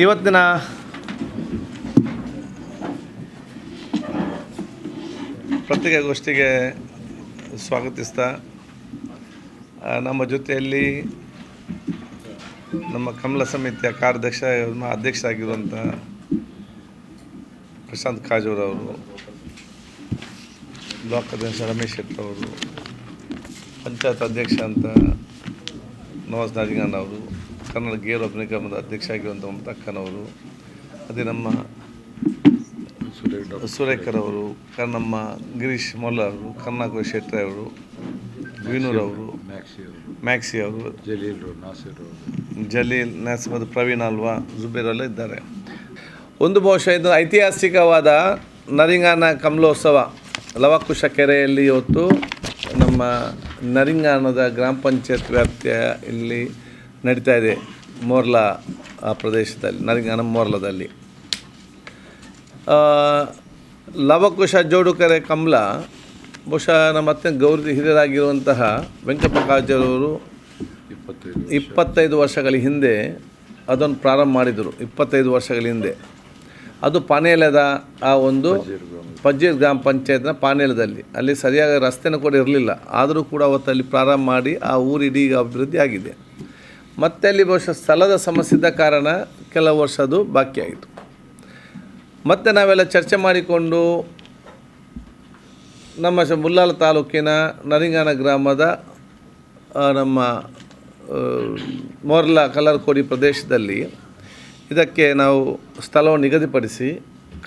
ಇವತ್ತಿನ ಪತ್ರಿಕಾಗೋಷ್ಠಿಗೆ ಸ್ವಾಗತಿಸ್ತಾ ನಮ್ಮ ಜೊತೆಯಲ್ಲಿ ನಮ್ಮ ಕಮಲ ಸಮಿತಿಯ ಕಾರ್ಯಾಧ್ಯಕ್ಷ ಅಧ್ಯಕ್ಷರಾಗಿರುವಂಥ ಪ್ರಶಾಂತ್ ಕಾಜೂರವರು ಬ್ಲಾಕ್ ಅಧ್ಯಕ್ಷ ರಮೇಶ್ ಶೆಟ್ಟಿ ಅವರು, ಪಂಚಾಯತ್ ಅಧ್ಯಕ್ಷ ಅಂತ ನವಾಜ್ ನಾಜಿಂಗನ್ ಅವರು ಕನ್ನಡ ಗೇರ್ ಒಬ್ಬ ನಿಗಮದ ಅಧ್ಯಕ್ಷ ಆಗಿರುವಂಥ ಮಮತಾ ಅಕ್ಕನವರು ಅದೇ ನಮ್ಮ ಸುರೇಖರ್ ಅವರು ನಮ್ಮ ಗಿರೀಶ್ ಮೊಲ್ಲ ಅವರು ಕರ್ನಾಕರ ಶೆಟ್ಟಿ ಅವರು ವಿನೂರ್ ಅವರು ಮ್ಯಾಕ್ಸಿ ಅವರು ಜಲೀಲ್ ನಾಸಿರು ಜಲೀಲ್ ಮತ್ತು ಪ್ರವೀಣ್ ಅಲ್ವಾ ಜುಬೇರ್ ಎಲ್ಲ ಇದ್ದಾರೆ. ಒಂದು ಬಹುಶಃ ಇದು ಐತಿಹಾಸಿಕವಾದ ನರಿಂಗಾನ ಕಮಲೋತ್ಸವ ಲವಕುಶ ಕೆರೆಯಲ್ಲಿ ಇವತ್ತು ನಮ್ಮ ನರಿಂಗಾನದ ಗ್ರಾಮ ಪಂಚಾಯತ್ ವ್ಯಾಪ್ತಿಯ ಇಲ್ಲಿ ನಡೀತಾ ಇದೆ ಮೋರ್ಲಾ, ಆ ಪ್ರದೇಶದಲ್ಲಿ ನಮ್ಮ ಮೋರ್ಲಾದಲ್ಲಿ. ಲವಕುಶ ಜೋಡುಕರೆ ಕಮಲ, ಬಹುಶಃ ನಮ್ಮ ಅತ್ಯಂತ ಗೌರವ ಹಿರಿಯರಾಗಿರುವಂತಹ ವೆಂಕಟಪ್ರಕಾಶರವರು ಇಪ್ಪತ್ತೈದು ಇಪ್ಪತ್ತೈದು ವರ್ಷಗಳ ಹಿಂದೆ ಅದನ್ನು ಪ್ರಾರಂಭ ಮಾಡಿದರು, ಇಪ್ಪತ್ತೈದು ವರ್ಷಗಳ ಹಿಂದೆ. ಅದು ಪಾನೇಲದ ಆ ಒಂದು ಪಜ್ಜೀರ್ ಗ್ರಾಮ ಪಂಚಾಯತ್ನ ಪಾನೇಲದಲ್ಲಿ. ಅಲ್ಲಿ ಸರಿಯಾಗಿ ರಸ್ತೆನೂ ಕೂಡ ಇರಲಿಲ್ಲ, ಆದರೂ ಕೂಡ ಅವತ್ತಲ್ಲಿ ಪ್ರಾರಂಭ ಮಾಡಿ ಆ ಊರಿಡೀಗ ಅಭಿವೃದ್ಧಿ ಆಗಿದೆ. ಮತ್ತೆ ಅಲ್ಲಿ ಬಹುಶಃ ಸ್ಥಳದ ಸಮಸ್ಯೆ ಇದ್ದ ಕಾರಣ ಕೆಲವು ವರ್ಷ ಅದು ಬಾಕಿ ಆಯಿತು. ಮತ್ತು ನಾವೆಲ್ಲ ಚರ್ಚೆ ಮಾಡಿಕೊಂಡು ನಮ್ಮ ಮುಲ್ಲಾಲ ತಾಲೂಕಿನ ನರಿಂಗಾನ ಗ್ರಾಮದ ನಮ್ಮ ಮೊರ್ಲಾ ಮೋರ್ಲಾ ಕಲರ್ಕೋಡಿ ಪ್ರದೇಶದಲ್ಲಿ ಇದಕ್ಕೆ ನಾವು ಸ್ಥಳವನ್ನು ನಿಗದಿಪಡಿಸಿ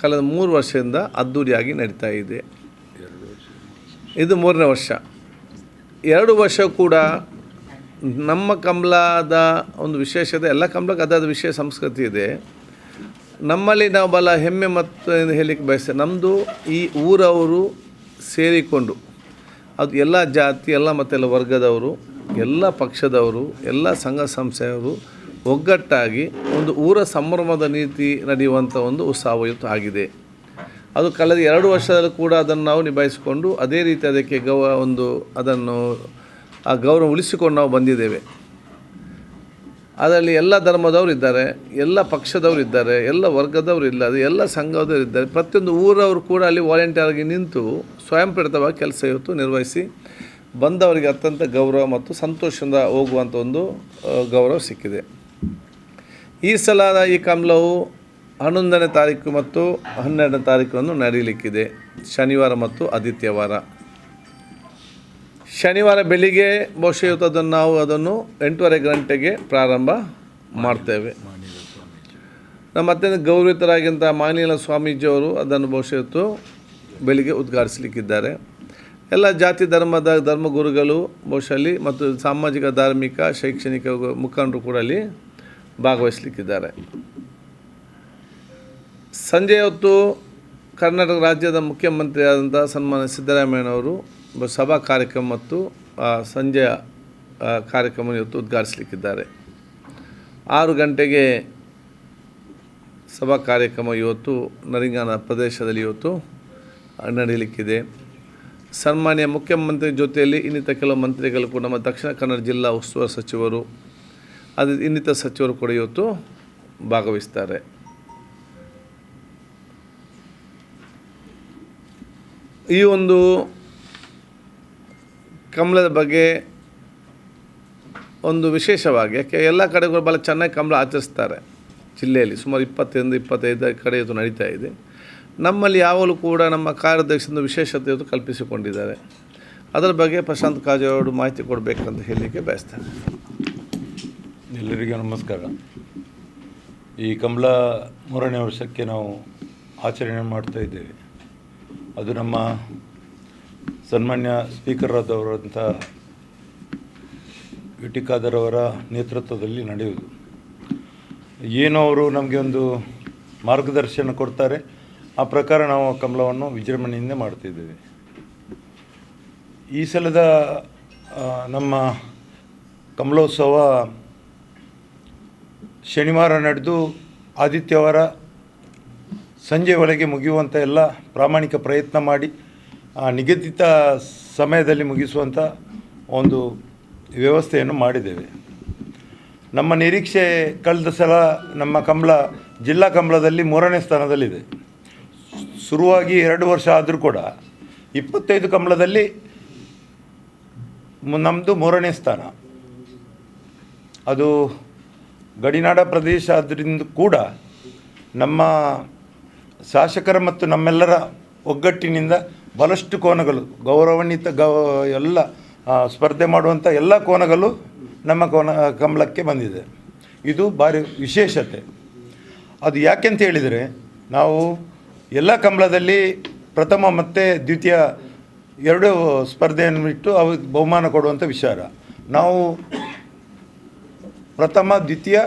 ಕಳೆದ ಮೂರು ವರ್ಷದಿಂದ ಅದ್ದೂರಿಯಾಗಿ ನಡೀತಾ ಇದೆ. ಇದು ಮೂರನೇ ವರ್ಷ. ಎರಡು ವರ್ಷ ಕೂಡ ನಮ್ಮ ಕಮಲದ ಒಂದು ವಿಶೇಷತೆ, ಎಲ್ಲ ಕಮಲಕ್ಕೆ ಅದಾದ ವಿಶೇಷ ಸಂಸ್ಕೃತಿ ಇದೆ. ನಮ್ಮಲ್ಲಿ ನಾವು ಬಲ ಹೆಮ್ಮೆ ಮತ್ತು ಹೇಳಲಿಕ್ಕೆ ಬಯಸ್ತೇವೆ. ನಮ್ಮದು ಈ ಊರವರು ಸೇರಿಕೊಂಡು, ಅದು ಎಲ್ಲ ಜಾತಿ, ಎಲ್ಲ ಮತ್ತೆಲ್ಲ ವರ್ಗದವರು, ಎಲ್ಲ ಪಕ್ಷದವರು, ಎಲ್ಲ ಸಂಘ ಸಂಸ್ಥೆಯವರು ಒಗ್ಗಟ್ಟಾಗಿ ಒಂದು ಊರ ಸಂಭ್ರಮದ ನೀತಿ ನಡೆಯುವಂಥ ಒಂದು ಉತ್ಸಾಹಯುತ ಆಗಿದೆ. ಅದು ಕಳೆದ ಎರಡು ವರ್ಷದಲ್ಲೂ ಕೂಡ ಅದನ್ನು ನಾವು ನಿಭಾಯಿಸಿಕೊಂಡು, ಅದೇ ರೀತಿ ಅದಕ್ಕೆ ಗೌ ಒಂದು ಅದನ್ನು ಆ ಗೌರವ ಉಳಿಸಿಕೊಂಡು ನಾವು ಬಂದಿದ್ದೇವೆ. ಅದರಲ್ಲಿ ಎಲ್ಲ ಧರ್ಮದವರು ಇದ್ದಾರೆ, ಎಲ್ಲ ಪಕ್ಷದವರು ಇದ್ದಾರೆ, ಎಲ್ಲ ವರ್ಗದವರು ಇಲ್ಲ ಎಲ್ಲ ಸಂಘದವರು ಇದ್ದಾರೆ. ಪ್ರತಿಯೊಂದು ಊರವರು ಕೂಡ ಅಲ್ಲಿ ವಾಲಂಟಿಯರ್ ಆಗಿ ನಿಂತು ಸ್ವಯಂ ಪ್ರೇರಿತವಾಗಿ ಕೆಲಸ ಇವತ್ತು ನಿರ್ವಹಿಸಿ ಬಂದವರಿಗೆ ಅತ್ಯಂತ ಗೌರವ ಮತ್ತು ಸಂತೋಷದಿಂದ ಹೋಗುವಂಥ ಒಂದು ಗೌರವ ಸಿಕ್ಕಿದೆ. ಈ ಸಲದ ಈ ಕಮಲವು ಹನ್ನೊಂದನೇ ತಾರೀಕು ಮತ್ತು ಹನ್ನೆರಡನೇ ತಾರೀಕನ್ನು ನಡೆಯಲಿಕ್ಕಿದೆ. ಶನಿವಾರ ಮತ್ತು ಆದಿತ್ಯವಾರ. ಶನಿವಾರ ಬೆಳಿಗ್ಗೆ ಬಹುಶಃ ಇವತ್ತು ಅದನ್ನು ನಾವು ಅದನ್ನು ಎಂಟೂವರೆ ಗಂಟೆಗೆ ಪ್ರಾರಂಭ ಮಾಡ್ತೇವೆ. ನಮ್ಮ ಅತ್ಯಂತ ಗೌರವಿತರಾಗಿಂಥ ಮಾನಿಲ ಸ್ವಾಮೀಜಿಯವರು ಅದನ್ನು ಬಹುಶಃ ಇವತ್ತು ಬೆಳಿಗ್ಗೆ ಉದ್ಘಾಟಿಸಲಿಕ್ಕಿದ್ದಾರೆ. ಎಲ್ಲ ಜಾತಿ ಧರ್ಮದ ಧರ್ಮಗುರುಗಳು ಬಹುಶಃ ಅಲ್ಲಿ ಮತ್ತು ಸಾಮಾಜಿಕ, ಧಾರ್ಮಿಕ, ಶೈಕ್ಷಣಿಕ ಮುಖಂಡರು ಕೂಡ ಅಲ್ಲಿ ಭಾಗವಹಿಸಲಿಕ್ಕಿದ್ದಾರೆ. ಸಂಜೆ ಹೊತ್ತು ಕರ್ನಾಟಕ ರಾಜ್ಯದ ಮುಖ್ಯಮಂತ್ರಿಯಾದಂಥ ಸನ್ಮಾನ್ಯ ಸಿದ್ದರಾಮಯ್ಯನವರು ಸಭಾ ಕಾರ್ಯಕ್ರಮ ಮತ್ತು ಸಂಜೆಯ ಕಾರ್ಯಕ್ರಮ ಇವತ್ತು ಉದ್ಘಾಟಿಸಲಿಕ್ಕಿದ್ದಾರೆ. ಆರು ಗಂಟೆಗೆ ಸಭಾ ಕಾರ್ಯಕ್ರಮ ಇವತ್ತು ನರಿಂಗಾನ ಪ್ರದೇಶದಲ್ಲಿ ಇವತ್ತು ನಡೆಯಲಿಕ್ಕಿದೆ. ಸನ್ಮಾನ್ಯ ಮುಖ್ಯಮಂತ್ರಿ ಜೊತೆಯಲ್ಲಿ ಇನ್ನಿತರ ಕೆಲವು ಮಂತ್ರಿಗಳು ಕೂಡ ನಮ್ಮ ದಕ್ಷಿಣ ಕನ್ನಡ ಜಿಲ್ಲಾ ಉಸ್ತುವಾರಿ ಸಚಿವರು, ಅದು ಇನ್ನಿತರ ಸಚಿವರು ಕೂಡ ಇವತ್ತು ಭಾಗವಹಿಸ್ತಾರೆ. ಈ ಒಂದು ಕಮಲದ ಬಗ್ಗೆ ಒಂದು ವಿಶೇಷವಾಗಿ, ಯಾಕೆ ಎಲ್ಲ ಕಡೆಗಳು ಭಾಳ ಚೆನ್ನಾಗಿ ಕಮಲ ಆಚರಿಸ್ತಾರೆ ಜಿಲ್ಲೆಯಲ್ಲಿ. ಸುಮಾರು ಇಪ್ಪತ್ತರಿಂದ ಇಪ್ಪತ್ತೈದು ಕಡೆ ಇದು ನಡೀತಾ ಇದೆ. ನಮ್ಮಲ್ಲಿ ಯಾವಾಗಲೂ ಕೂಡ ನಮ್ಮ ಕಾರ್ಯದರ್ಶಿಯಿಂದ ವಿಶೇಷತೆಯನ್ನು ಕಲ್ಪಿಸಿಕೊಂಡಿದ್ದಾರೆ. ಅದರ ಬಗ್ಗೆ ಪ್ರಶಾಂತ್ ಕಾಜೆ ಅವರು ಮಾಹಿತಿ ಕೊಡಬೇಕಂತ ಹೇಳಲಿಕ್ಕೆ ಬಯಸ್ತಾರೆ ಎಲ್ಲರಿಗೂ ನಮಸ್ಕಾರ. ಈ ಕಮಲ ಮೂರನೇ ವರ್ಷಕ್ಕೆ ನಾವು ಆಚರಣೆ ಮಾಡ್ತಾ ಇದ್ದೇವೆ. ಅದು ನಮ್ಮ ಸನ್ಮಾನ್ಯ ಸ್ಪೀಕರ್ ವಿ ಟಿ ಖಾದರ್ ಅವರ ನೇತೃತ್ವದಲ್ಲಿ ನಡೆಯುವುದು. ಏನು ಅವರು ನಮಗೆ ಒಂದು ಮಾರ್ಗದರ್ಶನ ಕೊಡ್ತಾರೆ. ಆ ಪ್ರಕಾರ ನಾವು ಕಮಲವನ್ನು ವಿಜೃಂಭಣೆಯಿಂದ ಮಾಡ್ತಿದ್ದೇವೆ. ಈ ಸಲದ ನಮ್ಮ ಕಮಲೋತ್ಸವ ಶನಿವಾರ ನಡೆದು ಆದಿತ್ಯವಾರ ಸಂಜೆ ಒಳಗೆ ಮುಗಿಯುವಂಥ ಎಲ್ಲ ಪ್ರಾಮಾಣಿಕ ಪ್ರಯತ್ನ ಮಾಡಿ ಆ ನಿಗದಿತ ಸಮಯದಲ್ಲಿ ಮುಗಿಸುವಂಥ ಒಂದು ವ್ಯವಸ್ಥೆಯನ್ನು ಮಾಡಿದ್ದೇವೆ. ನಮ್ಮ ನಿರೀಕ್ಷೆ ಕಳೆದ ಸಲ ನಮ್ಮ ಕಂಬಳ, ಜಿಲ್ಲಾ ಕಂಬಳದಲ್ಲಿ ಮೂರನೇ ಸ್ಥಾನದಲ್ಲಿದೆ. ಶುರುವಾಗಿ ಎರಡು ವರ್ಷ ಆದರೂ ಕೂಡ ಇಪ್ಪತ್ತೈದು ಕಂಬಳದಲ್ಲಿ ನಮ್ಮದು ಮೂರನೇ ಸ್ಥಾನ. ಅದು ಗಡಿನಾಡ ಪ್ರದೇಶ ಆದ್ದರಿಂದ ಕೂಡ ನಮ್ಮ ಶಾಸಕರ ಮತ್ತು ನಮ್ಮೆಲ್ಲರ ಒಗ್ಗಟ್ಟಿನಿಂದ ಬಹಳಷ್ಟು ಕೋನಗಳು, ಗೌರವಾನ್ವಿತ ಗೌ, ಎಲ್ಲ ಸ್ಪರ್ಧೆ ಮಾಡುವಂಥ ಎಲ್ಲ ಕೋನಗಳು ನಮ್ಮ ಕೋನ, ಕಂಬಳಕ್ಕೆ ಬಂದಿದೆ. ಇದು ಭಾರಿ ವಿಶೇಷತೆ. ಅದು ಯಾಕೆಂತ ಹೇಳಿದರೆ, ನಾವು ಎಲ್ಲ ಕಂಬಳದಲ್ಲಿ ಪ್ರಥಮ ಮತ್ತು ದ್ವಿತೀಯ ಎರಡು ಸ್ಪರ್ಧೆಯನ್ನು ಇಟ್ಟು ಅವ್ರಿಗೆ ಬಹುಮಾನ ಕೊಡುವಂಥ ವಿಚಾರ. ನಾವು ಪ್ರಥಮ, ದ್ವಿತೀಯ,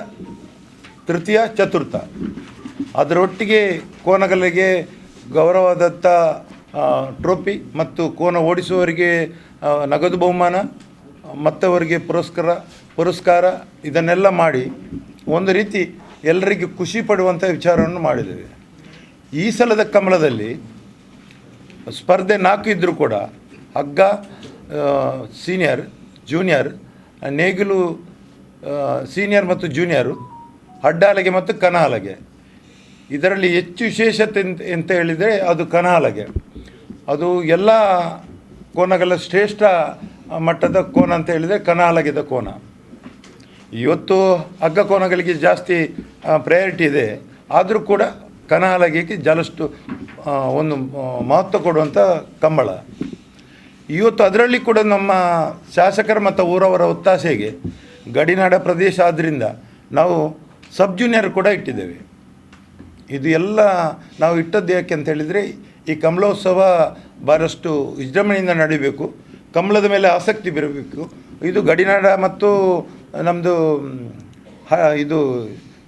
ತೃತೀಯ, ಚತುರ್ಥ. ಅದರೊಟ್ಟಿಗೆ ಕೋನಗಳಿಗೆ ಗೌರವದತ್ತ ಟ್ರೋಫಿ ಮತ್ತು ಕೋನ ಓಡಿಸುವವರಿಗೆ ನಗದು ಬಹುಮಾನ, ಮತ್ತವರಿಗೆ ಪುರಸ್ಕಾರ ಪುರಸ್ಕಾರ, ಇದನ್ನೆಲ್ಲ ಮಾಡಿ ಒಂದು ರೀತಿ ಎಲ್ಲರಿಗೂ ಖುಷಿ ಪಡುವಂಥ ವಿಚಾರವನ್ನು ಮಾಡಿದ್ದೇವೆ. ಈ ಸಲದ ಕಮಲದಲ್ಲಿ ಸ್ಪರ್ಧೆ ನಾಲ್ಕು ಇದ್ದರೂ ಕೂಡ ಹಗ್ಗ ಸೀನಿಯರ್ ಜೂನಿಯರ್ ನೇಗಿಲು ಸೀನಿಯರ್ ಮತ್ತು ಜೂನಿಯರು ಅಡ್ಡಾಲಗೆ ಮತ್ತು ಕನಹಾಲಗೆ. ಇದರಲ್ಲಿ ಹೆಚ್ಚು ವಿಶೇಷತೆ ಅಂತ ಹೇಳಿದರೆ ಅದು ಕನಹಾಲಗೆ. ಅದು ಎಲ್ಲ ಕೋನಗಳ ಶ್ರೇಷ್ಠ ಮಟ್ಟದ ಕೋನ ಅಂತ ಹೇಳಿದರೆ ಕನಹಾಲಗೆದ ಕೋನ. ಇವತ್ತು ಹಗ್ಗ ಕೋನಗಳಿಗೆ ಜಾಸ್ತಿ ಪ್ರಯಾರಿಟಿ ಇದೆ. ಆದರೂ ಕೂಡ ಕನಹಾಲಗೆಗೆ ಜಲಷ್ಟು ಒಂದು ಮಹತ್ವ ಕೊಡುವಂಥ ಕಂಬಳ. ಇವತ್ತು ಅದರಲ್ಲಿ ಕೂಡ ನಮ್ಮ ಶಾಸಕರ ಮತ್ತು ಊರವರ ಒತ್ತಾಸೆಗೆ ಗಡಿನಾಡ ಪ್ರದೇಶ ಆದ್ದರಿಂದ ನಾವು ಸಬ್ ಜೂನಿಯರ್ ಕೂಡ ಇಟ್ಟಿದ್ದೇವೆ. ಇದು ಎಲ್ಲ ನಾವು ಇಟ್ಟದ್ದು ಯಾಕೆ ಅಂತ ಹೇಳಿದರೆ ಈ ಕಮಲೋತ್ಸವ ಬಹಳಷ್ಟು ವಿಜೃಂಭಣೆಯಿಂದ ನಡೀಬೇಕು. ಕಮಲದ ಮೇಲೆ ಆಸಕ್ತಿ ಬರಬೇಕು. ಇದು ಗಡಿನಾಡ ಮತ್ತು ನಮ್ಮದು ಇದು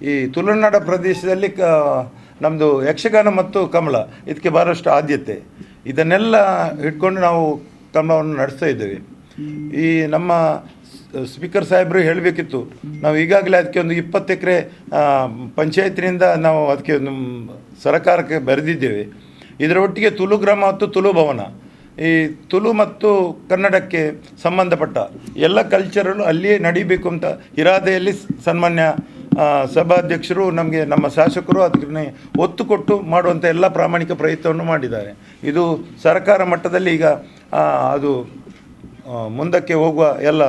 ಈ ತುಳುನಾಡ ಪ್ರದೇಶದಲ್ಲಿ ಕ ನಮ್ಮದು ಯಕ್ಷಗಾನ ಮತ್ತು ಕಮಲ ಇದಕ್ಕೆ ಬಹಳಷ್ಟು ಆದ್ಯತೆ. ಇದನ್ನೆಲ್ಲ ಇಟ್ಕೊಂಡು ನಾವು ಕಮಲವನ್ನು ನಡೆಸ್ತಾ ಇದ್ದೇವೆ. ಈ ನಮ್ಮ ಸ್ಪೀಕರ್ ಸಾಹೇಬರು ಹೇಳಬೇಕಿತ್ತು, ನಾವು ಈಗಾಗಲೇ ಅದಕ್ಕೆ ಒಂದು ಇಪ್ಪತ್ತು ಎಕರೆ ಪಂಚಾಯತಿನಿಂದ ನಾವು ಅದಕ್ಕೆ ಒಂದು ಸರಕಾರಕ್ಕೆ ಬರೆದಿದ್ದೇವೆ. ಇದರ ಒಟ್ಟಿಗೆ ತುಳು ಗ್ರಾಮ ಮತ್ತು ತುಲು ಭವನ. ಈ ತುಳು ಮತ್ತು ಕನ್ನಡಕ್ಕೆ ಸಂಬಂಧಪಟ್ಟ ಎಲ್ಲ ಕಲ್ಚರಲ್ಲೂ ಅಲ್ಲಿಯೇ ನಡೀಬೇಕು ಅಂತ ಇರಾದೆಯಲ್ಲಿ ಸನ್ಮಾನ್ಯ ಸಭಾಧ್ಯಕ್ಷರು ನಮಗೆ ನಮ್ಮ ಶಾಸಕರು ಅದಕ್ಕೆ ಒತ್ತು ಕೊಟ್ಟು ಮಾಡುವಂಥ ಎಲ್ಲ ಪ್ರಾಮಾಣಿಕ ಪ್ರಯತ್ನವನ್ನು ಮಾಡಿದ್ದಾರೆ. ಇದು ಸರ್ಕಾರ ಮಟ್ಟದಲ್ಲಿ ಈಗ ಅದು ಮುಂದಕ್ಕೆ ಹೋಗುವ ಎಲ್ಲ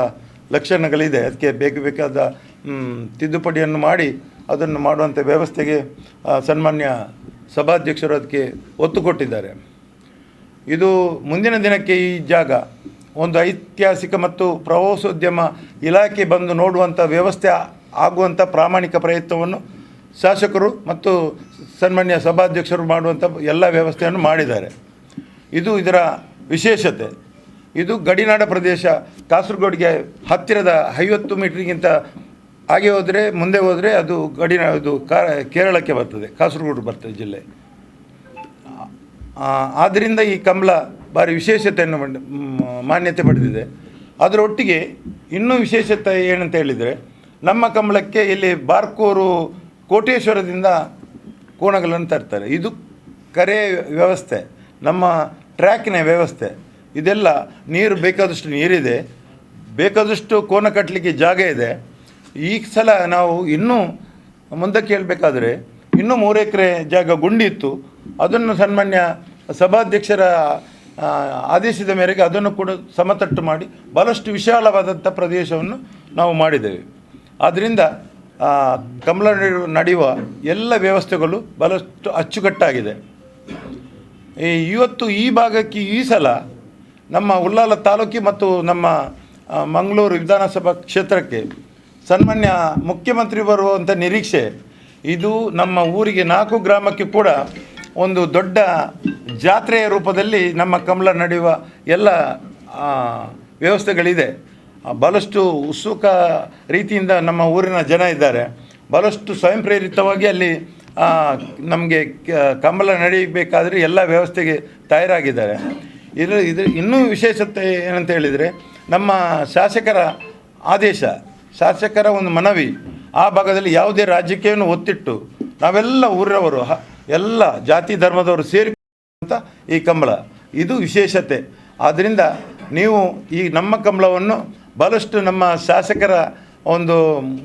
ಲಕ್ಷಣಗಳಿದೆ. ಅದಕ್ಕೆ ಬೇಕು, ಬೇಕಾದ ತಿದ್ದುಪಡಿಯನ್ನು ಮಾಡಿ ಅದನ್ನು ಮಾಡುವಂಥ ವ್ಯವಸ್ಥೆಗೆ ಸನ್ಮಾನ್ಯ ಸಭಾಧ್ಯಕ್ಷರು ಅದಕ್ಕೆ ಒತ್ತು ಕೊಟ್ಟಿದ್ದಾರೆ. ಇದು ಮುಂದಿನ ದಿನಕ್ಕೆ ಈ ಜಾಗ ಒಂದು ಐತಿಹಾಸಿಕ ಮತ್ತು ಪ್ರವಾಸೋದ್ಯಮ ಇಲಾಖೆ ಬಂದು ನೋಡುವಂಥ ವ್ಯವಸ್ಥೆ ಆಗುವಂಥ ಪ್ರಾಮಾಣಿಕ ಪ್ರಯತ್ನವನ್ನು ಶಾಸಕರು ಮತ್ತು ಸನ್ಮಾನ್ಯ ಸಭಾಧ್ಯಕ್ಷರು ಮಾಡುವಂಥ ಎಲ್ಲ ವ್ಯವಸ್ಥೆಯನ್ನು ಮಾಡಿದ್ದಾರೆ. ಇದು ಇದರ ವಿಶೇಷತೆ. ಇದು ಗಡಿನಾಡ ಪ್ರದೇಶ ಕಾಸರಗೋಡಿಗೆ ಹತ್ತಿರದ ಐವತ್ತು ಮೀಟ್ರಿಗಿಂತ ಹಾಗೆ ಹೋದರೆ, ಮುಂದೆ ಹೋದರೆ ಅದು ಗಡಿನ ಇದು ಕೇರಳಕ್ಕೆ ಬರ್ತದೆ, ಕಾಸರಗೋಡು ಬರ್ತದೆ ಜಿಲ್ಲೆ. ಆದ್ದರಿಂದ ಈ ಕಂಬಳ ಭಾರಿ ವಿಶೇಷತೆಯನ್ನು ಮಾನ್ಯತೆ ಪಡೆದಿದೆ. ಅದರೊಟ್ಟಿಗೆ ಇನ್ನೂ ವಿಶೇಷತೆ ಏನಂತ ಹೇಳಿದರೆ, ನಮ್ಮ ಕಂಬಳಕ್ಕೆ ಇಲ್ಲಿ ಬಾರ್ಕೂರು ಕೋಟೇಶ್ವರದಿಂದ ಕೋಣಗಳನ್ನು ತರ್ತಾರೆ. ಇದು ಕರೆ ವ್ಯವಸ್ಥೆ, ನಮ್ಮ ಟ್ರ್ಯಾಕಿನ ವ್ಯವಸ್ಥೆ. ಇದೆಲ್ಲ ನೀರು ಬೇಕಾದಷ್ಟು ನೀರಿದೆ. ಬೇಕಾದಷ್ಟು ಕೋನ ಕಟ್ಟಲಿಕ್ಕೆ ಜಾಗ ಇದೆ. ಈ ಸಲ ನಾವು ಇನ್ನೂ ಮುಂದಕ್ಕೆ ಹೇಳಬೇಕಾದ್ರೆ ಇನ್ನೂ ಮೂರು ಎಕರೆ ಜಾಗ ಗುಂಡಿತ್ತು. ಅದನ್ನು ಸನ್ಮಾನ್ಯ ಸಭಾಧ್ಯಕ್ಷರ ಆದೇಶದ ಮೇರೆಗೆ ಅದನ್ನು ಕೂಡ ಸಮತಟ್ಟು ಮಾಡಿ ಭಾಳಷ್ಟು ವಿಶಾಲವಾದಂಥ ಪ್ರದೇಶವನ್ನು ನಾವು ಮಾಡಿದ್ದೇವೆ. ಆದ್ದರಿಂದ ಕಮಲ ನಡೆಯುವ- ಎಲ್ಲ ವ್ಯವಸ್ಥೆಗಳು ಭಾಳಷ್ಟು ಅಚ್ಚುಕಟ್ಟಾಗಿದೆ. ಇವತ್ತು ಈ ಭಾಗಕ್ಕೆ ಈ ಸಲ ನಮ್ಮ ಉಳ್ಳಾಲ ತಾಲೂಕಿ ಮತ್ತು ನಮ್ಮ ಮಂಗಳೂರು ವಿಧಾನಸಭಾ ಕ್ಷೇತ್ರಕ್ಕೆ ಸನ್ಮಾನ್ಯ ಮುಖ್ಯಮಂತ್ರಿ ಬರುವಂಥ ನಿರೀಕ್ಷೆ, ಇದು ನಮ್ಮ ಊರಿಗೆ ನಾಲ್ಕು ಗ್ರಾಮಕ್ಕೆ ಕೂಡ ಒಂದು ದೊಡ್ಡ ಜಾತ್ರೆಯ ರೂಪದಲ್ಲಿ ನಮ್ಮ ಕಮಲ ನಡೆಯುವ ಎಲ್ಲ ವ್ಯವಸ್ಥೆಗಳಿದೆ. ಭಾಳಷ್ಟು ಉತ್ಸುಕ ರೀತಿಯಿಂದ ನಮ್ಮ ಊರಿನ ಜನ ಇದ್ದಾರೆ. ಭಾಳಷ್ಟು ಸ್ವಯಂ ಪ್ರೇರಿತವಾಗಿ ಅಲ್ಲಿ ನಮಗೆ ಕಮಲ ನಡೀಬೇಕಾದರೆ ಎಲ್ಲ ವ್ಯವಸ್ಥೆಗೆ ತಯಾರಾಗಿದ್ದಾರೆ. ಇದು ಇದು ಇನ್ನೂ ವಿಶೇಷತೆ ಏನಂತ ಹೇಳಿದರೆ, ನಮ್ಮ ಶಾಸಕರ ಆದೇಶ ಶಾಸಕರ ಒಂದು ಮನವಿ. ಆ ಭಾಗದಲ್ಲಿ ಯಾವುದೇ ರಾಜಕೀಯವನ್ನು ಒತ್ತಿಟ್ಟು ನಾವೆಲ್ಲ ಊರವರು ಎಲ್ಲ ಜಾತಿ ಧರ್ಮದವರು ಸೇರಿಕೊಂಡಂಥ ಈ ಕಂಬಳ. ಇದು ವಿಶೇಷತೆ. ಆದ್ದರಿಂದ ನೀವು ಈ ನಮ್ಮ ಕಂಬಳವನ್ನು ಭಾಳಷ್ಟು ನಮ್ಮ ಶಾಸಕರ ಒಂದು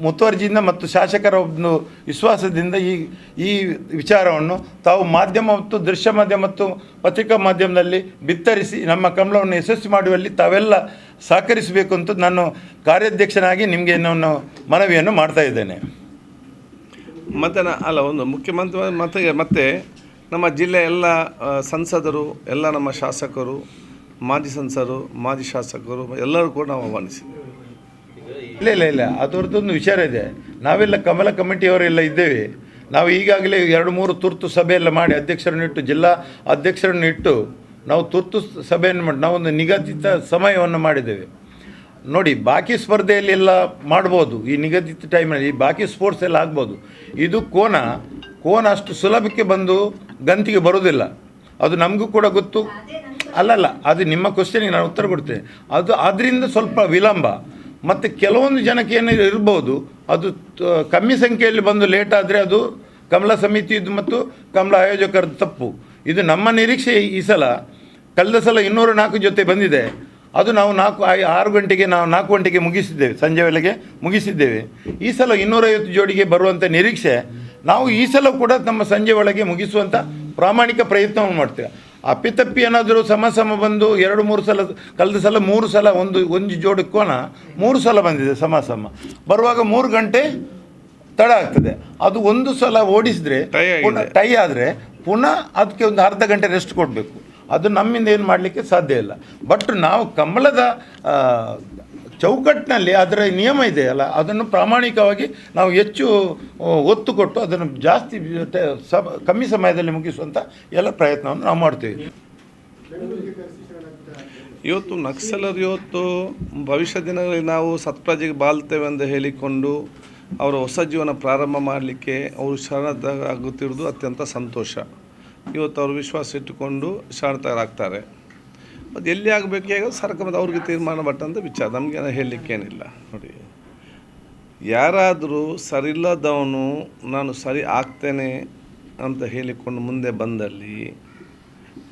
ಮುತುವರ್ಜಿಯಿಂದ ಮತ್ತು ಶಾಸಕರ ಒಂದು ವಿಶ್ವಾಸದಿಂದ ಈ ಈ ವಿಚಾರವನ್ನು ತಾವು ಮಾಧ್ಯಮ ಮತ್ತು ದೃಶ್ಯ ಮಾಧ್ಯಮ ಮತ್ತು ಪತ್ರಿಕಾ ಮಾಧ್ಯಮದಲ್ಲಿ ಬಿತ್ತರಿಸಿ ನಮ್ಮ ಕಮಲವನ್ನು ಯಶಸ್ವಿ ಮಾಡುವಲ್ಲಿ ತಾವೆಲ್ಲ ಸಹಕರಿಸಬೇಕು ಅಂತ ನಾನು ಕಾರ್ಯಾಧ್ಯಕ್ಷನಾಗಿ ನಿಮಗೆ ನಾನು ಮನವಿಯನ್ನು ಮಾಡ್ತಾ ಇದ್ದೇನೆ. ಮತ್ತೆ ಅಲ್ಲ, ಒಂದು ಮುಖ್ಯಮಂತ್ರಿ ಮತ್ತೆ ಮತ್ತೆ ನಮ್ಮ ಜಿಲ್ಲೆ ಎಲ್ಲ ಸಂಸದರು, ಎಲ್ಲ ನಮ್ಮ ಶಾಸಕರು, ಮಾಜಿ ಸಂಸದರು, ಮಾಜಿ ಶಾಸಕರು ಎಲ್ಲರೂ ಕೂಡ ನಾವು ಆಹ್ವಾನಿಸಿದ್ದೇವೆ. ಇಲ್ಲ ಇಲ್ಲ ಇಲ್ಲ. ಅದರದ್ದೊಂದು ವಿಚಾರ ಇದೆ. ನಾವೆಲ್ಲ ಕಮಲ ಕಮಿಟಿಯವರೆಲ್ಲ ಇದ್ದೇವೆ. ನಾವು ಈಗಾಗಲೇ ಎರಡು, ಮೂರು ತುರ್ತು ಸಭೆಯೆಲ್ಲ ಮಾಡಿ ಅಧ್ಯಕ್ಷರನ್ನು ಇಟ್ಟು, ಜಿಲ್ಲಾ ಅಧ್ಯಕ್ಷರನ್ನು ಇಟ್ಟು ನಾವು ತುರ್ತು ಸಭೆಯನ್ನು ಮಾಡಿ, ನಾವೊಂದು ನಿಗದಿತ ಸಮಯವನ್ನು ಮಾಡಿದ್ದೇವೆ. ನೋಡಿ, ಬಾಕಿ ಸ್ಪರ್ಧೆಯಲ್ಲಿ ಎಲ್ಲ ಮಾಡ್ಬೋದು. ಈ ನಿಗದಿತ ಟೈಮಲ್ಲಿ ಈ ಬಾಕಿ ಸ್ಪೋರ್ಟ್ಸ್ ಎಲ್ಲ ಆಗ್ಬೋದು. ಇದು ಕೋನ ಕೋನ ಅಷ್ಟು ಸುಲಭಕ್ಕೆ ಬಂದು ಗಂತಿಗೆ ಬರೋದಿಲ್ಲ ಅದು ನಮಗೂ ಕೂಡ ಗೊತ್ತು. ಅಲ್ಲಲ್ಲ, ಅದು ನಿಮ್ಮ ಕ್ವಶನಿಗೆ ನಾನು ಉತ್ತರ ಕೊಡ್ತೇನೆ. ಅದು, ಅದರಿಂದ ಸ್ವಲ್ಪ ವಿಳಂಬ. ಮತ್ತು ಕೆಲವೊಂದು ಜನಕ್ಕೆ ಏನು ಇರ್ಬೋದು, ಅದು ಕಮ್ಮಿ ಸಂಖ್ಯೆಯಲ್ಲಿ ಬಂದು ಲೇಟ್ ಆದರೆ ಅದು ಕಮಲ ಸಮಿತಿಯದು ಮತ್ತು ಕಮಲ ಆಯೋಜಕರದ್ದು ತಪ್ಪು. ಇದು ನಮ್ಮ ನಿರೀಕ್ಷೆ ಈ ಸಲ, ಕಳೆದ ಸಲ ಇನ್ನೂರು ನಾಲ್ಕು ಜೊತೆ ಬಂದಿದೆ. ಅದು ನಾವು ನಾಲ್ಕು ಆರು ಗಂಟೆಗೆ ನಾವು ನಾಲ್ಕು ಗಂಟೆಗೆ ಮುಗಿಸಿದ್ದೇವೆ, ಸಂಜೆ ವೇಳೆಗೆ ಮುಗಿಸಿದ್ದೇವೆ. ಈ ಸಲ ಇನ್ನೂರೈವತ್ತು ಜೋಡಿಗೆ ಬರುವಂಥ ನಿರೀಕ್ಷೆ, ನಾವು ಈ ಸಲ ಕೂಡ ನಮ್ಮ ಸಂಜೆ ಒಳಗೆ ಮುಗಿಸುವಂಥ ಪ್ರಾಮಾಣಿಕ ಪ್ರಯತ್ನವನ್ನು ಮಾಡ್ತೇವೆ. ಅಪ್ಪಿತಪ್ಪಿ ಏನಾದರೂ ಸಮ ಸಮ ಬಂದು ಎರಡು ಮೂರು ಸಲ ಕಳೆದ ಸಲ ಮೂರು ಸಲ ಒಂದು ಒಂದು ಜೋಡಿ ಕೋನ ಮೂರು ಸಲ ಬಂದಿದೆ ಸಮ ಸಮ. ಬರುವಾಗ ಮೂರು ಗಂಟೆ ತಡ ಆಗ್ತದೆ. ಅದು ಒಂದು ಸಲ ಓಡಿಸಿದ್ರೆ ಟೈ ಪುನಃ ಟೈ ಆದರೆ ಪುನಃ ಅದಕ್ಕೆ ಒಂದು ಅರ್ಧ ಗಂಟೆ ರೆಸ್ಟ್ ಕೊಡಬೇಕು. ಅದು ನಮ್ಮಿಂದ ಏನು ಮಾಡಲಿಕ್ಕೆ ಸಾಧ್ಯ ಇಲ್ಲ. ಬಟ್ ನಾವು ಕಮಲದ ಚೌಕಟ್ಟಿನಲ್ಲಿ ಅದರ ನಿಯಮ ಇದೆ ಅಲ್ಲ, ಅದನ್ನು ಪ್ರಾಮಾಣಿಕವಾಗಿ ನಾವು ಹೆಚ್ಚು ಒತ್ತು ಕೊಟ್ಟು ಅದನ್ನು ಜಾಸ್ತಿ ಸಮ, ಕಮ್ಮಿ ಸಮಯದಲ್ಲಿ ಮುಗಿಸುವಂಥ ಎಲ್ಲ ಪ್ರಯತ್ನವನ್ನು ನಾವು ಮಾಡ್ತೀವಿ. ಇವತ್ತು ನಕ್ಸಲರು ಇವತ್ತು ಭವಿಷ್ಯ ದಿನಗಳಲ್ಲಿ ನಾವು ಸತ್ಪ್ರಜೆಗೆ ಬಾಳ್ತೇವೆ ಅಂತ ಹೇಳಿಕೊಂಡು ಅವರ ಹೊಸ ಜೀವನ ಪ್ರಾರಂಭ ಮಾಡಲಿಕ್ಕೆ ಅವರು ಶರಣಾಗುತ್ತಿರುವುದು ಅತ್ಯಂತ ಸಂತೋಷ. ಇವತ್ತು ಅವರು ವಿಶ್ವಾಸ ಇಟ್ಟುಕೊಂಡು ಶರಣತರಾಗ್ತಾರೆ ಅದು ಎಲ್ಲಿ ಆಗಬೇಕು ಸರ್ಕಾರ ಮತ್ತು ಅವ್ರಿಗೆ ತೀರ್ಮಾನ ಬಟ್ಟಂತ ವಿಚಾರ. ನಮಗೇನು ಹೇಳಲಿಕ್ಕೇನಿಲ್ಲ ನೋಡಿ, ಯಾರಾದರೂ ಸರಿಲ್ಲದವನು ನಾನು ಸರಿ ಆಗ್ತೇನೆ ಅಂತ ಹೇಳಿಕೊಂಡು ಮುಂದೆ ಬಂದಲ್ಲಿ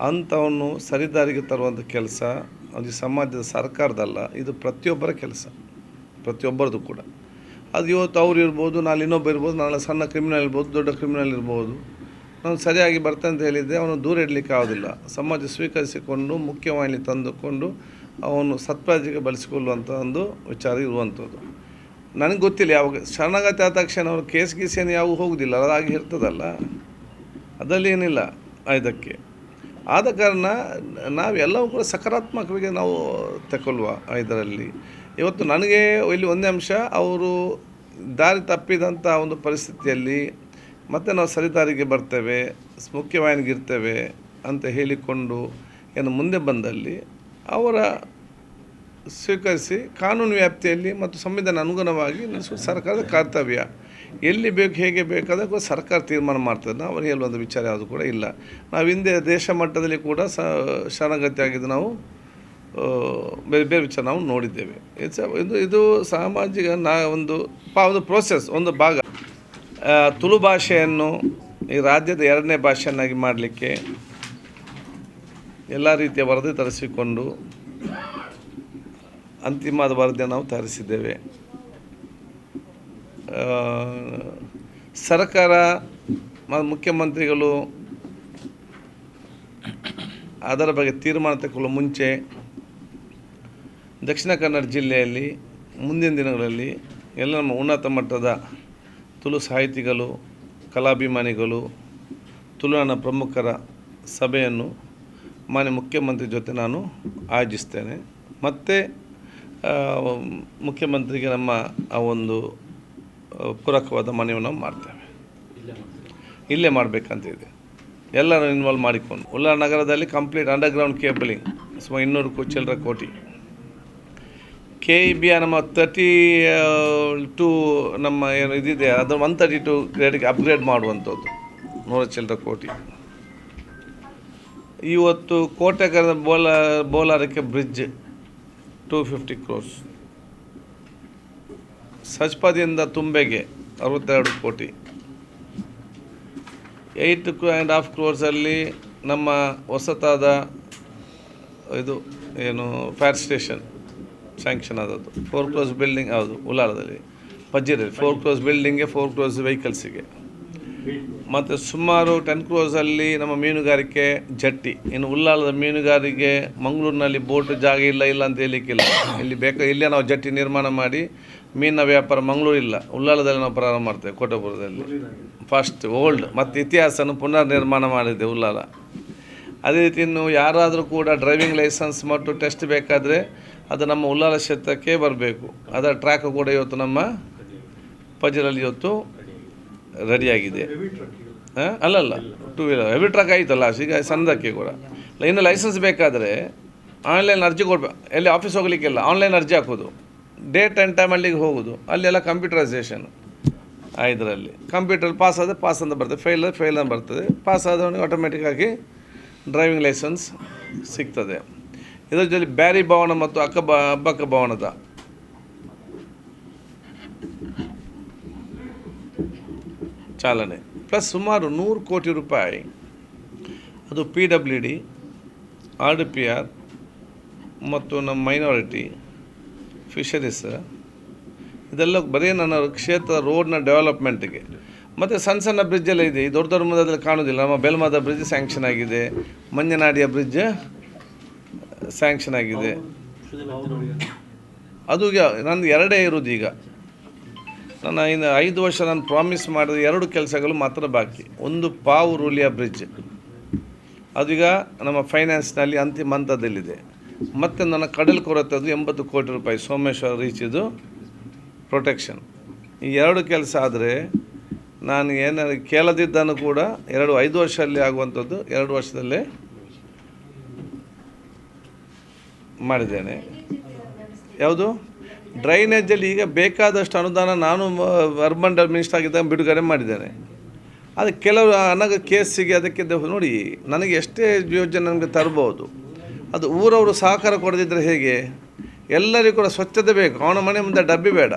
ಅಂಥವನ್ನು ಸರಿದಾರಿಗೆ ತರುವಂಥ ಕೆಲಸ ಅದು ಸಮಾಜದ ಸರ್ಕಾರದಲ್ಲ, ಇದು ಪ್ರತಿಯೊಬ್ಬರ ಕೆಲಸ, ಪ್ರತಿಯೊಬ್ಬರದು ಕೂಡ. ಅದು ಇವತ್ತು ಅವ್ರು ಇರ್ಬೋದು ನಾಳೆ ಇನ್ನೊಬ್ಬ ಇರ್ಬೋದು, ನಾಳೆ ಸಣ್ಣ ಕ್ರಿಮಿನಲ್ ಇರ್ಬೋದು, ದೊಡ್ಡ ಕ್ರಿಮಿನಲ್ ಇರ್ಬೋದು. ನಾನು ಸರಿಯಾಗಿ ಬರ್ತೇನೆ ಅಂತ ಹೇಳಿದ್ದೆ ಅವನು ದೂರ ಇಡಲಿಕ್ಕೆ ಆಗೋದಿಲ್ಲ. ಸಮಾಜ ಸ್ವೀಕರಿಸಿಕೊಂಡು ಮುಖ್ಯವಾಹಿನಿ ತಂದುಕೊಂಡು ಅವನು ಸತ್ಪ್ರಾಜಿಗೆ ಬಳಸಿಕೊಳ್ಳುವಂಥ ಒಂದು ವಿಚಾರ ಇರುವಂಥದ್ದು ನನಗೆ ಗೊತ್ತಿಲ್ಲ, ಯಾವಾಗ ಶರಣಾಗತಿ ಆದ ತಕ್ಷಣ ಅವರು ಕೇಸ್ ಗೀಸೇನು ಏನು ಯಾವ ಹೋಗುದಿಲ್ಲ, ಅದಾಗಿ ಇರ್ತದಲ್ಲ. ಅದರಲ್ಲಿ ಏನಿಲ್ಲ ಇದಕ್ಕೆ ಆದ ಕಾರಣ ನಾವೆಲ್ಲವೂ ಕೂಡ ಸಕಾರಾತ್ಮಕವಾಗಿ ನಾವು ತಗೊಳ್ಳುವ ಇದರಲ್ಲಿ. ಇವತ್ತು ನನಗೆ ಇಲ್ಲಿ ಒಂದೇ ಅಂಶ, ಅವರು ದಾರಿ ತಪ್ಪಿದಂಥ ಒಂದು ಪರಿಸ್ಥಿತಿಯಲ್ಲಿ ಮತ್ತೆ ನಾವು ಸರಿದಾರಿಗೆ ಬರ್ತೇವೆ, ಮುಖ್ಯವಾಹಿನಿಗಿರ್ತೇವೆ ಅಂತ ಹೇಳಿಕೊಂಡು ಏನು ಮುಂದೆ ಬಂದಲ್ಲಿ ಅವರ ಸ್ವೀಕರಿಸಿ ಕಾನೂನು ವ್ಯಾಪ್ತಿಯಲ್ಲಿ ಮತ್ತು ಸಂವಿಧಾನ ಅನುಗುಣವಾಗಿ ನಡೆಸುವ ಸರ್ಕಾರದ ಕರ್ತವ್ಯ. ಎಲ್ಲಿ ಬೇಕು, ಹೇಗೆ ಬೇಕಾದಾಗ ಸರ್ಕಾರ ತೀರ್ಮಾನ ಮಾಡ್ತದೆ ನಾವು ಹೇಳುವಂಥ ವಿಚಾರ ಯಾವುದು ಕೂಡ ಇಲ್ಲ. ನಾವು ಹಿಂದೆ ದೇಶ ಮಟ್ಟದಲ್ಲಿ ಕೂಡ ಸ ಶರಣಗತಿಯಾಗಿದ್ದು ನಾವು ಬೇರೆ ಬೇರೆ ವಿಚಾರ ನಾವು ನೋಡಿದ್ದೇವೆ. ಇದು ಇದು ಸಾಮಾಜಿಕ ಒಂದು ಪಾ, ಒಂದು ಪ್ರೋಸೆಸ್ ಒಂದು ಭಾಗ. ತುಳು ಭಾಷೆಯನ್ನು ಈ ರಾಜ್ಯದ ಎರಡನೇ ಭಾಷೆಯನ್ನಾಗಿ ಮಾಡಲಿಕ್ಕೆ ಎಲ್ಲ ರೀತಿಯ ವರದಿ ತರಿಸಿಕೊಂಡು ಅಂತಿಮವಾದ ವರದಿಯನ್ನು ನಾವು ತರಿಸಿದ್ದೇವೆ. ಸರ್ಕಾರ ಮುಖ್ಯಮಂತ್ರಿಗಳು ಅದರ ಬಗ್ಗೆ ತೀರ್ಮಾನ ತಗೊಳ್ಳುವ ಮುಂಚೆ ದಕ್ಷಿಣ ಕನ್ನಡ ಜಿಲ್ಲೆಯಲ್ಲಿ ಮುಂದಿನ ದಿನಗಳಲ್ಲಿ ಎಲ್ಲ ನಮ್ಮ ಉನ್ನತ ಮಟ್ಟದ ತುಳು ಸಾಹಿತಿಗಳು ಕಲಾಭಿಮಾನಿಗಳು ತುಳುನಾಡಿನ ಪ್ರಮುಖರ ಸಭೆಯನ್ನು ಮಾನ್ಯ ಮುಖ್ಯಮಂತ್ರಿ ಜೊತೆ ನಾನು ಆಯೋಜಿಸ್ತೇನೆ. ಮತ್ತು ಮುಖ್ಯಮಂತ್ರಿಗೆ ನಮ್ಮ ಆ ಒಂದು ಪೂರಕವಾದ ಮನವಿಯನ್ನು ನಾವು ಮಾಡ್ತೇವೆ. ಇಲ್ಲೇ ಮಾಡಬೇಕಂತಿದೆ ಎಲ್ಲರೂ ಇನ್ವಾಲ್ವ್ ಮಾಡಿಕೊಂಡು. ಉಲ್ಲಾ ನಗರದಲ್ಲಿ ಕಂಪ್ಲೀಟ್ ಅಂಡರ್ಗ್ರೌಂಡ್ ಕೇಬಲಿಂಗ್ ಸುಮಾರು ಇನ್ನೂರು ಚಿಲ್ಲರ ಕೋಟಿ. ಕೆ ಇ ಬಿ ನಮ್ಮ ತರ್ಟಿ ಟು ನಮ್ಮ ಏನು ಇದಿದೆ, ಅದು ಒನ್ ತರ್ಟಿ ಟು ಗ್ರೇಡ್ಗೆ ಅಪ್ಗ್ರೇಡ್ ಮಾಡುವಂಥದ್ದು. ನೂರ ಚಿಲ್ಲರ ಕೋಟಿ. ಇವತ್ತು ಕೋಟೆಗರ ಬೋಲ, ಬೋಲಾರಕ್ಕೆ ಬ್ರಿಡ್ಜ್ ಟೂ ಫಿಫ್ಟಿ ಕ್ರೋರ್ಸ್ ಸಜ್ಪದಿಯಿಂದ ತುಂಬೆಗೆ ಅರವತ್ತೆರಡು ಕೋಟಿ. ಏಯ್ಟ್ ಆ್ಯಂಡ್ ಹಾಫ್ ಕ್ರೋರ್ಸಲ್ಲಿ ನಮ್ಮ ಹೊಸತಾದ, ಇದು, ಏನು ಫೈರ್ ಸ್ಟೇಷನ್ ಸ್ಯಾಂಕ್ಷನ್ ಆದದ್ದು. ಫೋರ್ ಕ್ಲೋಸ್ ಬಿಲ್ಡಿಂಗ್ ಹೌದು ಉಲಾಳದಲ್ಲಿ ಪಜ್ಜಿರಲ್ಲಿ. ಫೋರ್ ಕ್ಲೋಸ್ ಬಿಲ್ಡಿಂಗ್ಗೆ ಫೋರ್ ಕ್ಲೋಸ್ ವೆಹಿಕಲ್ಸಿಗೆ ಮತ್ತು ಸುಮಾರು ಟೆನ್ ಕ್ರೋಸಲ್ಲಿ ನಮ್ಮ ಮೀನುಗಾರಿಕೆ ಜಟ್ಟಿ. ಇನ್ನು ಉಲ್ಲಾಳದ ಮೀನುಗಾರಿಕೆ ಮಂಗಳೂರಿನಲ್ಲಿ ಬೋಟ್ ಜಾಗ ಇಲ್ಲ ಇಲ್ಲ ಅಂತ ಹೇಳಲಿಕ್ಕಿಲ್ಲ. ಇಲ್ಲಿ ಬೇಕು, ಇಲ್ಲೇ ನಾವು ಜಟ್ಟಿ ನಿರ್ಮಾಣ ಮಾಡಿ ಮೀನಿನ ವ್ಯಾಪಾರ ಮಂಗಳೂರಿಲ್ಲ ಉಲ್ಲಾಳದಲ್ಲಿ ನಾವು ಪ್ರಾರಂಭ ಮಾಡ್ತೇವೆ, ಕೋಟಪುರದಲ್ಲಿ. ಫಸ್ಟ್ ಓಲ್ಡ್ ಮತ್ತು ಇತಿಹಾಸನ ಪುನರ್ ನಿರ್ಮಾಣ ಮಾಡಿದ್ದೆ ಉಲ್ಲಾಲ ಅದೇ ರೀತಿ ಇನ್ನು ಯಾರಾದರೂ ಕೂಡ ಡ್ರೈವಿಂಗ್ ಲೈಸೆನ್ಸ್ ಮತ್ತು ಟೆಸ್ಟ್ ಬೇಕಾದರೆ ಅದು ನಮ್ಮ ಉಲ್ಲಾಲ ಕ್ಷೇತ್ರಕ್ಕೆ ಬರಬೇಕು. ಅದರ ಟ್ರ್ಯಾಕ್ ಕೂಡ ಇವತ್ತು ನಮ್ಮ ಪಜರಲ್ಲಿ ಇವತ್ತು ರೆಡಿಯಾಗಿದೆ ಹಾಂ? ಅಲ್ಲಲ್ಲ ಟೂ ವೀಲರ್ ಹೆವಿ ಟ್ರಕ್ ಆಯಿತಲ್ಲ, ಈಗ ಸಣ್ಣದಕ್ಕೆ ಕೂಡ. ಇನ್ನು ಲೈಸೆನ್ಸ್ ಬೇಕಾದರೆ ಆನ್ಲೈನ್ ಅರ್ಜಿ ಕೊಡ್ಬೇಕು ಎಲ್ಲಿ ಆಫೀಸ್ ಹೋಗ್ಲಿಕ್ಕಿಲ್ಲ ಆನ್ಲೈನ್ ಅರ್ಜಿ ಹಾಕೋದು. ಡೇಟ್ ಆ್ಯಂಡ್ ಟೈಮ್ ಅಲ್ಲಿಗೆ ಹೋಗೋದು. ಅಲ್ಲೆಲ್ಲ ಕಂಪ್ಯೂಟರೈಸೇಷನ್ ಇದರಲ್ಲಿ ಕಂಪ್ಯೂಟರ್ ಪಾಸ್ ಆದರೆ ಪಾಸ್ ಅಂತ ಬರ್ತದೆ. ಫೇಲ್ ಆದರೆ ಫೇಲ್ ಅಂತ ಬರ್ತದೆ. ಪಾಸ್ ಆದವನಿಗೆ ಆಟೋಮೆಟಿಕ್ಕಾಗಿ ಡ್ರೈವಿಂಗ್ ಲೈಸೆನ್ಸ್ ಸಿಗ್ತದೆ. ಇದರ ಜೊತೆ ಬ್ಯಾರಿ ಭವನ ಮತ್ತು ಅಕ್ಕ ಅಬ್ಬಕ್ಕ ಭವನದ. ಚಾಲನೆ. ಪ್ಲಸ್ ಸುಮಾರು ನೂರು ಕೋಟಿ ರೂಪಾಯಿ. ಅದು P W D R D P R ಮತ್ತು ನಮ್ಮ ಮೈನಾರಿಟಿ ಫಿಶರೀಸ್ ಇದೆಲ್ಲ ಬರೀ ನನ್ನ ಕ್ಷೇತ್ರ ರೋಡ್ನ ಡೆವಲಪ್ಮೆಂಟ್ಗೆ ಮತ್ತು ಸಣ್ಣ ಸಣ್ಣ ಬ್ರಿಡ್ಜೆಲ್ಲ ಇದೆ. ಈ ದೊಡ್ಡ ದೊಡ್ಡ ಅದರಲ್ಲಿ ಕಾಣೋದಿಲ್ಲ ನಮ್ಮ ಬೆಲ್ಮದ ಬ್ರಿಡ್ಜ್ ಸ್ಯಾಂಕ್ಷನ್ ಆಗಿದೆ. ಮಂಜನಾಡಿಯ ಬ್ರಿಡ್ಜ್ ಸ್ಯಾಂಕ್ಷನ್ ಆಗಿದೆ. ಅದು ಈಗ ನಂದು ಎರಡೇ ಇರೋದು ಈಗ. ನಾನು ಇನ್ನು ಐದು ವರ್ಷ ನಾನು ಪ್ರಾಮಿಸ್ ಮಾಡಿದ ಎರಡು ಕೆಲಸಗಳು ಮಾತ್ರ ಬಾಕಿ. ಒಂದು ಪಾವು ರೂಲಿಯ ಬ್ರಿಡ್ಜ್ ಅದೀಗ ನಮ್ಮ ಫೈನಾನ್ಸ್ನಲ್ಲಿ ಅಂತಿಮ ಹಂತದಲ್ಲಿದೆ. ಮತ್ತು ನನ್ನ ಕಡಲ್ ಕೊರತದ್ದು ಎಂಬತ್ತು ಕೋಟಿ ರೂಪಾಯಿ ಸೋಮೇಶ್ವರ ರೀಚಿದು ಪ್ರೊಟೆಕ್ಷನ್ ಈ ಎರಡು ಕೆಲಸ ಆದರೆ ನಾನು ಏನಾದ್ರು ಕೇಳದಿದ್ದನ್ನು ಕೂಡ ಎರಡು ಐದು ವರ್ಷದಲ್ಲಿ ಆಗುವಂಥದ್ದು ಎರಡು ವರ್ಷದಲ್ಲೇ ಮಾಡಿದ್ದೇನೆ. ಯಾವುದು? ಡ್ರೈನೇಜಲ್ಲಿ ಈಗ ಬೇಕಾದಷ್ಟು ಅನುದಾನ ನಾನು ಅರ್ಬನ್ ಮಿನಿಸ್ಟರ್ ಆಗಿದ್ದಾಗ ಬಿಡುಗಡೆ ಮಾಡಿದ್ದೇನೆ. ಅದು ಕೆಲವು ಅನಗ ಕೇಸಿಗೆ ಅದಕ್ಕೆ ನೋಡಿ, ನನಗೆ ಎಷ್ಟೇ ಯೋಜನೆ ನನಗೆ ತರಬಹುದು, ಅದು ಊರವರು ಸಹಕಾರ ಕೊಡದಿದ್ದರೆ ಹೇಗೆ? ಎಲ್ಲರಿಗೂ ಕೂಡ ಸ್ವಚ್ಛತೆ ಬೇಕು. ಅವನ ಮನೆ ಮುಂದೆ ಡಬ್ಬಿ ಬೇಡ.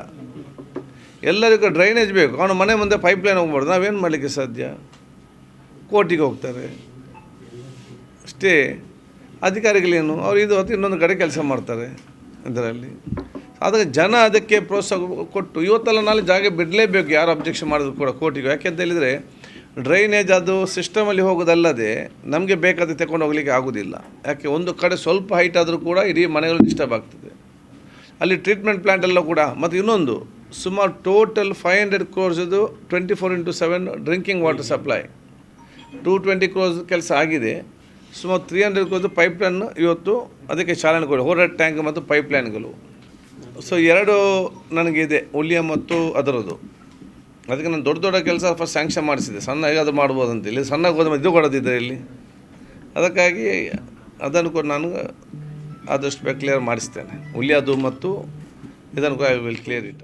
ಎಲ್ಲರಿಗೂ ಡ್ರೈನೇಜ್ ಬೇಕು. ಅವನ ಮನೆ ಮುಂದೆ ಪೈಪ್ಲೈನ್ ಹೋಗ್ಬಾರ್ದು. ನಾವೇನು ಮಾಡಲಿಕ್ಕೆ ಸಾಧ್ಯ? ಕೋರ್ಟಿಗೆ ಹೋಗ್ತಾರೆ. ಅಷ್ಟೇ. ಅಧಿಕಾರಿಗಳೇನು? ಅವ್ರು ಇದು ಹೊತ್ತು ಇನ್ನೊಂದು ಕಡೆ ಕೆಲಸ ಮಾಡ್ತಾರೆ ಇದರಲ್ಲಿ. ಆದರೆ ಜನ ಅದಕ್ಕೆ ಪ್ರೋತ್ಸಾಹ ಕೊಟ್ಟು, ಇವತ್ತಲ್ಲ ನಾಳೆ ಜಾಗ ಬಿಡಲೇಬೇಕು, ಯಾರು ಅಬ್ಜೆಕ್ಷನ್ ಮಾಡೋದು ಕೂಡ ಕೋರ್ಟಿಗೆ. ಯಾಕೆಂತ ಹೇಳಿದರೆ ಡ್ರೈನೇಜ್ ಅದು ಸಿಸ್ಟಮಲ್ಲಿ ಹೋಗೋದಲ್ಲದೆ ನಮಗೆ ಬೇಕಾದ ತಗೊಂಡು ಹೋಗಲಿಕ್ಕೆ ಆಗೋದಿಲ್ಲ. ಯಾಕೆ, ಒಂದು ಕಡೆ ಸ್ವಲ್ಪ ಹೈಟ್ ಆದರೂ ಕೂಡ ಇಡೀ ಮನೆಗಳು ಡಿಸ್ಟರ್ಬ್ ಆಗ್ತದೆ. ಅಲ್ಲಿ ಟ್ರೀಟ್ಮೆಂಟ್ ಪ್ಲ್ಯಾಂಟೆಲ್ಲ ಕೂಡ, ಮತ್ತು ಇನ್ನೊಂದು, ಸುಮಾರು total five hundred ಕ್ರೋರ್ಸದು twenty four into seven drinking water supply two twenty crores ಕೆಲಸ ಆಗಿದೆ. ಸುಮಾರು ತ್ರೀ ಹಂಡ್ರೆಡ್ ಪೈಪ್ ಪೈಪ್ಲೈನ್ ಇವತ್ತು ಅದಕ್ಕೆ ಚಾಲನೆ ಕೊಡಿ. ಹೋರಾಟ ಟ್ಯಾಂಕ್ ಮತ್ತು ಪೈಪ್ಲೈನ್ಗಳು ಸೊ ಎರಡು ನನಗಿದೆ ಉಳಿಯ ಮತ್ತು ಅದರದ್ದು. ಅದಕ್ಕೆ ನಾನು ದೊಡ್ಡ ದೊಡ್ಡ ಕೆಲಸ ಫಸ್ಟ್ ಸ್ಯಾಂಕ್ಷನ್ ಮಾಡಿಸಿದೆ. ಸಣ್ಣ ಹೇಗಾದರೂ ಮಾಡ್ಬೋದು ಅಂತ ಇಲ್ಲಿ ಸಣ್ಣ ಹೋದ ಇದು ಕೊಡೋದಿದ್ದರೆ ಇಲ್ಲಿ ಅದಕ್ಕಾಗಿ ಅದನ್ನು ಕೂಡ ನಾನು ಆದಷ್ಟು ಕ್ಲಿಯರ್ ಮಾಡಿಸ್ತೇನೆ. ಉಳಿಯೋದು ಮತ್ತು ಇದನ್ನು ಐ ವಿಲ್ ಕ್ಲಿಯರ್ ಇಟ್